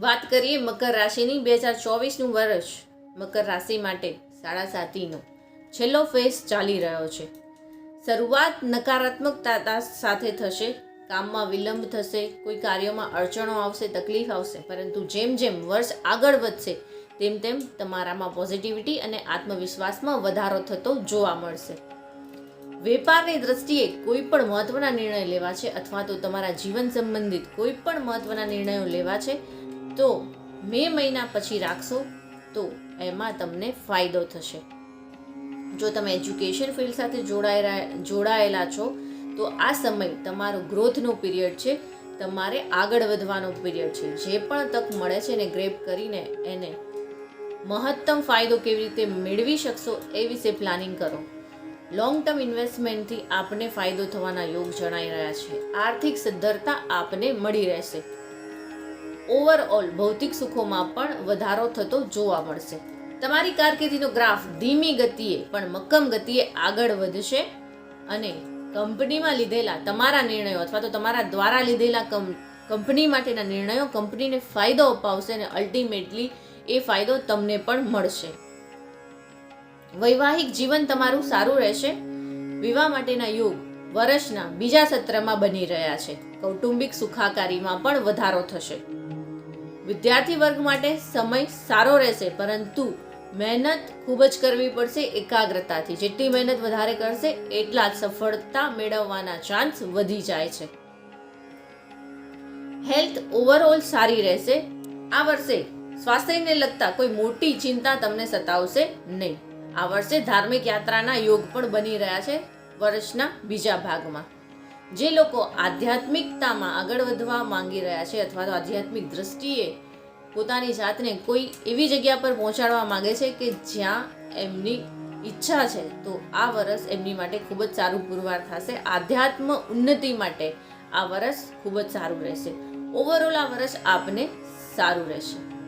વાત કરીએ મકર રાશિની બે હજાર ચોવીસનું વર્ષ મકર રાશિ માટે સાડા સાતીનો. છેલ્લો ફેસ ચાલી રહ્યો છે. શરૂઆત નકારાત્મકતા સાથે થશે. કામમાં વિલંબ થશે. કોઈ કાર્યોમાં અડચણો આવશે, તકલીફ આવશે. પરંતુ જેમ જેમ વર્ષ આગળ વધશે, તેમ તેમ તમારામાં પોઝિટિવિટી અને આત્મવિશ્વાસમાં વધારો થતો જોવા મળશે. વેપારની દ્રષ્ટિએ કોઈ પણ મહત્વના નિર્ણય લેવા છે અથવા તો તમારા જીવન સંબંધિત કોઈ પણ મહત્વના નિર્ણયો લેવા છે તો મે મહિના પછી રાખશો તો એમાં તમને ફાયદો થશે. જો તમે એજ્યુકેશન ફિલ્ડ સાથે જોડાયેલા જોડાયેલા છો, તો આ સમય તમારો ગ્રોથનો પીરિયડ છે, તમારે આગળ વધવાનો પીરિયડ છે. જે પણ તક મળે છે એને ગ્રેપ કરીને એને મહત્તમ ફાયદો કેવી રીતે મેળવી શકશો એ વિશે પ્લાનિંગ કરો. લોંગ ટર્મ ઇન્વેસ્ટમેન્ટથી આપને ફાયદો થવાના યોગ જણાઈ રહ્યા છે. આર્થિક સદ્ધરતા આપને મળી રહેશે. ઓવરઓલ ભૌતિક સુખોમાં પણ વધારો થતો જોવા મળશે. તમારી કારકિર્દીનો ગ્રાફ ધીમી ગતિએ પણ મક્કમ ગતિએ આગળ વધશે અને કંપનીમાં લીધેલા તમારા નિર્ણયો અથવા તો તમારા દ્વારા લીધેલા કંપની માટેના નિર્ણયો કંપનીને ફાયદો અપાવશે અને અલ્ટિમેટલી એ ફાયદો તમને પણ મળશે. વૈવાહિક જીવન તમારું સારું રહેશે. વિવાહ માટેના યોગ વર્ષના બીજા સત્રમાં બની રહ્યા છે. કૌટુંબિક સુખાકારીમાં પણ વધારો થશે. વિદ્યાર્થી વર્ગ માટે સમય સારો રહેશે, પરંતુ મહેનત ખૂબ જ કરવી પડશે એકાગ્રતાથી. જેટલી મહેનત વધારે કરશે, એટલા જ સફળતા મેળવવાના ચાન્સ વધી જાય છે. હેલ્થ ઓવરઓલ સારી રહેશે. આ વર્ષે સ્વાસ્થ્યને લગતા કોઈ મોટી ચિંતા તમને સતાવશે નહીં. આ વર્ષે ધાર્મિક યાત્રાના યોગ પણ બની રહ્યા છે. વર્ષના બીજા ભાગમાં. જે લોકો આધ્યાત્મિકતામાં આગળ વધવા માંગી રહ્યા છે અથવા તો આધ્યાત્મિક દ્રષ્ટિએ પોતાની જાતને કોઈ એવી જગ્યા પર પહોંચાડવા માંગે છે કે જ્યાં એમની ઈચ્છા છે, તો આ વર્ષ એમની માટે ખૂબ જ સારું પુરવાર થશે. આધ્યાત્મ ઉન્નતિ માટે આ વર્ષ ખૂબ જ સારું રહેશે. ઓવરઓલ આ વર્ષ આપને સારું રહેશે.